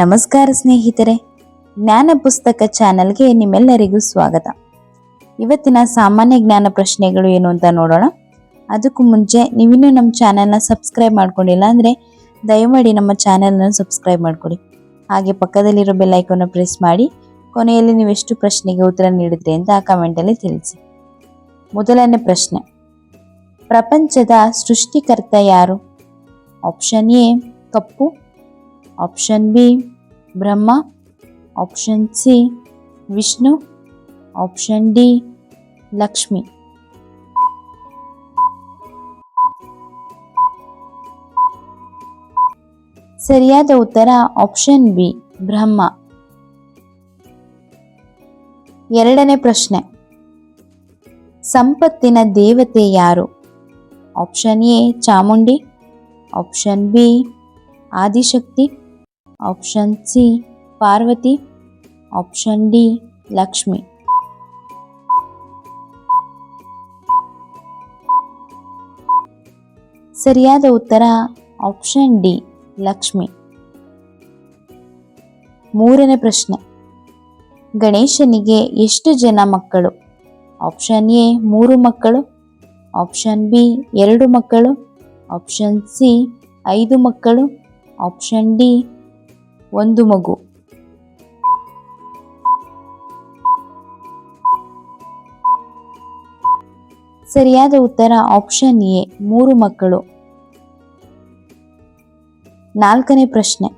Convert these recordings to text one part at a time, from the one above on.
ನಮಸ್ಕಾರ ಸ್ನೇಹಿತರೆ, ಜ್ಞಾನ ಪುಸ್ತಕ ಚಾನಲ್ಗೆ ನಿಮ್ಮೆಲ್ಲರಿಗೂ ಸ್ವಾಗತ. ಇವತ್ತಿನ ಸಾಮಾನ್ಯ ಜ್ಞಾನ ಪ್ರಶ್ನೆಗಳು ಏನು ಅಂತ ನೋಡೋಣ. ಅದಕ್ಕೂ ಮುಂಚೆ ನೀವಿನ್ನೂ ನಮ್ಮ ಚಾನೆಲ್ನ ಸಬ್ಸ್ಕ್ರೈಬ್ ಮಾಡ್ಕೊಂಡಿಲ್ಲ ಅಂದರೆ ದಯಮಾಡಿ ನಮ್ಮ ಚಾನೆಲ್ನ ಸಬ್ಸ್ಕ್ರೈಬ್ ಮಾಡಿಕೊಡಿ. ಹಾಗೆ ಪಕ್ಕದಲ್ಲಿರೋ ಬೆಲ್ ಐಕಾನ್ನ ಪ್ರೆಸ್ ಮಾಡಿ, ಕೊನೆಯಲ್ಲಿ ನೀವು ಎಷ್ಟು ಪ್ರಶ್ನೆಗೆ ಉತ್ತರ ನೀಡಿದ್ರಿ ಅಂತ ಕಮೆಂಟಲ್ಲಿ ತಿಳಿಸಿ. ಮೊದಲನೇ ಪ್ರಶ್ನೆ, ಪ್ರಪಂಚದ ಸೃಷ್ಟಿಕರ್ತ ಯಾರು? Option A, cup. Option B Brahma option C Vishnu option D Lakshmi ಸರಿಯಾದ ಉತ್ತರ ಆಪ್ಷನ್ ಬಿ ಬ್ರಹ್ಮ ಎರಡನೇ ಪ್ರಶ್ನೆ. ಸಂಪತ್ತಿನ ದೇವತೆ ಯಾರು? Option A Chamundi. Option B Adishakti. Option C Parvati option D Lakshmi ಸರಿಯಾದ ಉತ್ತರ ಆಪ್ಷನ್ ಡಿ ಲಕ್ಷ್ಮಿ ಮೂರನೇ ಪ್ರಶ್ನೆ. ಗಣೇಶನಿಗೆ ಎಷ್ಟು ಜನ ಮಕ್ಕಳು? ಆಪ್ಷನ್ ಎ ಮೂರು ಮಕ್ಕಳು. ಆಪ್ಷನ್ ಬಿ ಎರಡು ಮಕ್ಕಳು. ಆಪ್ಷನ್ ಸಿ ಐದು ಮಕ್ಕಳು. ಆಪ್ಷನ್ ಡಿ ಒಂದು ಮಗು. ಸರಿಯಾದ ಉತ್ತರ ಆಪ್ಷನ್ ಎ, ಮೂರು ಮಕ್ಕಳು. ನಾಲ್ಕನೇ ಪ್ರಶ್ನೆ.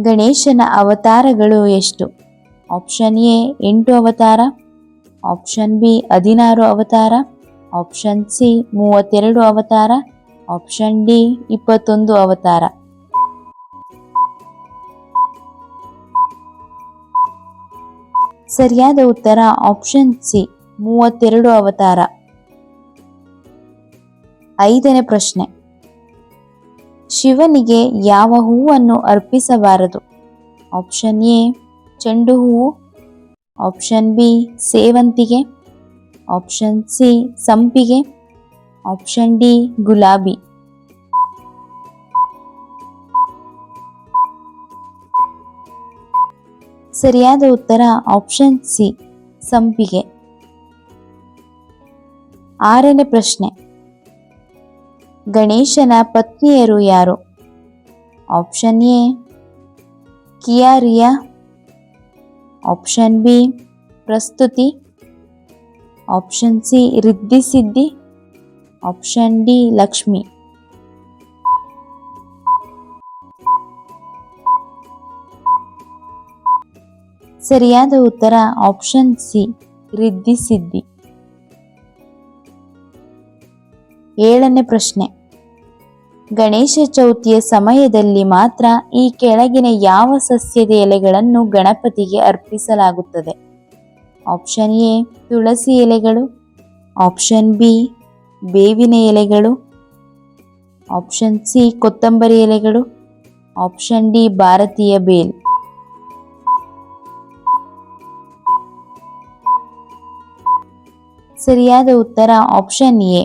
ಗಣೇಶನ ಅವತಾರಗಳು ಎಷ್ಟು? ಆಪ್ಷನ್ ಎ, ಎಂಟು ಅವತಾರ. ಆಪ್ಷನ್ ಬಿ, ಹದಿನಾರು ಅವತಾರ. ಆಪ್ಷನ್ ಸಿ, ಮೂವತ್ತೆರಡು ಅವತಾರ. ಆಪ್ಷನ್ ಡಿ, ಇಪ್ಪತ್ತೊಂದು ಅವತಾರ. ಸರಿಯಾದ ಉತ್ತರ ಆಪ್ಷನ್ ಸಿ, ಮೂವತ್ತೆರಡು ಅವತಾರ. ಐದನೇ ಪ್ರಶ್ನೆ. ಶಿವನಿಗೆ ಯಾವ ಹೂವನ್ನು ಅರ್ಪಿಸಬಾರದು? ಆಪ್ಷನ್ ಎ, ಚೆಂಡು ಹೂವು. ಆಪ್ಷನ್ ಬಿ, ಸೇವಂತಿಗೆ. ಆಪ್ಷನ್ ಸಿ, ಸಂಪಿಗೆ. ಆಪ್ಷನ್ ಡಿ, ಗುಲಾಬಿ. ಸರಿಯಾದ ಉತ್ತರ ಆಪ್ಷನ್ ಸಿ ಸಂಪಿಗೆ. ಆರನೇ ಪ್ರಶ್ನೆ. ಗಣೇಶನ ಪತ್ನಿಯರು ಯಾರು? ಆಪ್ಷನ್ ಎ ಕಿಯಾರಿಯಾ. ಆಪ್ಷನ್ ಬಿ ಪ್ರಸ್ತುತಿ. Option C Riddhi Siddhi option D Lakshmi. ಸರಿಯಾದ ಉತ್ತರ ಆಪ್ಷನ್ ಸಿ ರಿದ್ದಿ ಸಿದ್ಧಿ ಏಳನೇ ಪ್ರಶ್ನೆ. ಗಣೇಶ ಚೌತಿಯ ಸಮಯದಲ್ಲಿ ಮಾತ್ರ ಈ ಕೆಳಗಿನ ಯಾವ ಸಸ್ಯದ ಎಲೆಗಳನ್ನು ಗಣಪತಿಗೆ ಅರ್ಪಿಸಲಾಗುತ್ತದೆ? ಆಪ್ಷನ್ ಎ, ತುಳಸಿ ಎಲೆಗಳು. ಆಪ್ಷನ್ ಬಿ, ಬೇವಿನ ಎಲೆಗಳು. ಆಪ್ಷನ್ ಸಿ, ಕೊತ್ತಂಬರಿ ಎಲೆಗಳು. ಆಪ್ಷನ್ ಡಿ, ಭಾರತೀಯ ಬೇಲ್. ಸರಿಯಾದ ಉತ್ತರ ಆಪ್ಷನ್ ಎ,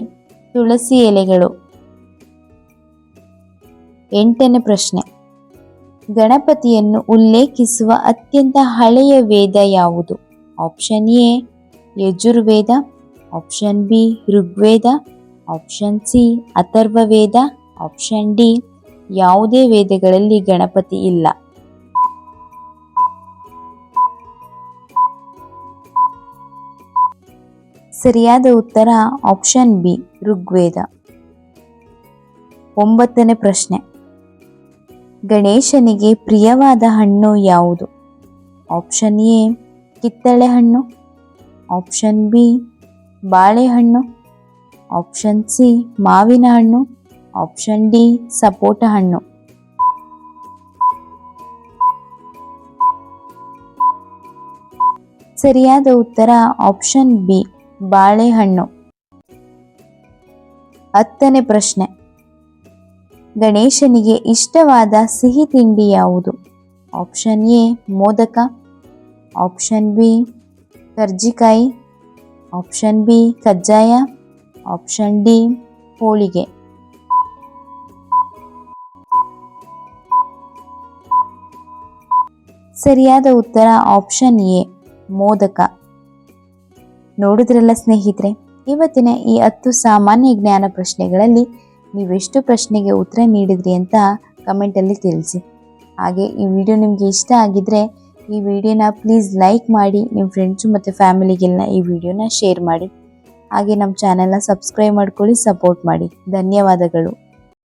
ತುಳಸಿ ಎಲೆಗಳು. ಎಂಟನೇ ಪ್ರಶ್ನೆ. ಗಣಪತಿಯನ್ನು ಉಲ್ಲೇಖಿಸುವ ಅತ್ಯಂತ ಹಳೆಯ ವೇದ ಯಾವುದು? Option A, Yajurveda option B, Rigveda option C Atharva Veda option D. ಯಾವುದೇ ವೇದಗಳಲ್ಲಿ ಗಣಪತಿ ಇಲ್ಲ. ಸರಿಯಾದ ಉತ್ತರ ಆಪ್ಷನ್ ಬಿ, ಋಗ್ವೇದ. ಒಂಬತ್ತನೇ ಪ್ರಶ್ನೆ. ಗಣೇಶನಿಗೆ ಪ್ರಿಯವಾದ ಹಣ್ಣು ಯಾವುದು? ಆಪ್ಷನ್ ಎ, ಕಿತ್ತಳೆ ಹಣ್ಣು. ಆಪ್ಷನ್ ಬಿ, ಬಾಳೆಹಣ್ಣು. ಆಪ್ಷನ್ ಸಿ, ಮಾವಿನ ಹಣ್ಣು. ಆಪ್ಷನ್ ಡಿ, ಸಪೋಟ ಹಣ್ಣು. ಸರಿಯಾದ ಉತ್ತರ ಆಪ್ಷನ್ ಬಿ ಬಾಳೆಹಣ್ಣು. ಹತ್ತನೇ ಪ್ರಶ್ನೆ. ಗಣೇಶನಿಗೆ ಇಷ್ಟವಾದ ಸಿಹಿ ತಿಂಡಿ ಯಾವುದು? Option A, modak. Option B, karjikayi. Option B, ಕಜ್ಜಾಯ. ಆಪ್ಷನ್ ಡಿ, ಹೋಳಿಗೆ. ಸರಿಯಾದ ಉತ್ತರ ಆಪ್ಷನ್ ಎ, ಮೋದಕ. ನೋಡಿದ್ರಲ್ಲ ಸ್ನೇಹಿತರೆ, ಇವತ್ತಿನ ಈ ಹತ್ತು ಸಾಮಾನ್ಯ ಜ್ಞಾನ ಪ್ರಶ್ನೆಗಳಲ್ಲಿ ನೀವೆಷ್ಟು ಪ್ರಶ್ನೆಗೆ ಉತ್ತರ ನೀಡಿದ್ರಿ ಅಂತ ಕಮೆಂಟಲ್ಲಿ ತಿಳಿಸಿ. ಹಾಗೆ ಈ ವಿಡಿಯೋ ನಿಮಗೆ ಇಷ್ಟ ಆಗಿದ್ರೆ ಈ ವಿಡಿಯೋನ ಪ್ಲೀಸ್ ಲೈಕ್ ಮಾಡಿ ನಿಮ್ಮ ಫ್ರೆಂಡ್ಸು ಮತ್ತು ಫ್ಯಾಮಿಲಿಗೆಲ್ಲ ಈ ವಿಡಿಯೋನ ಶೇರ್ ಮಾಡಿ. ಹಾಗೆ ನಮ್ಮ ಚಾನೆಲ್ನ ಸಬ್ಸ್ಕ್ರೈಬ್ ಮಾಡ್ಕೊಳ್ಳಿ ಸಪೋರ್ಟ್ ಮಾಡಿ. ಧನ್ಯವಾದಗಳು.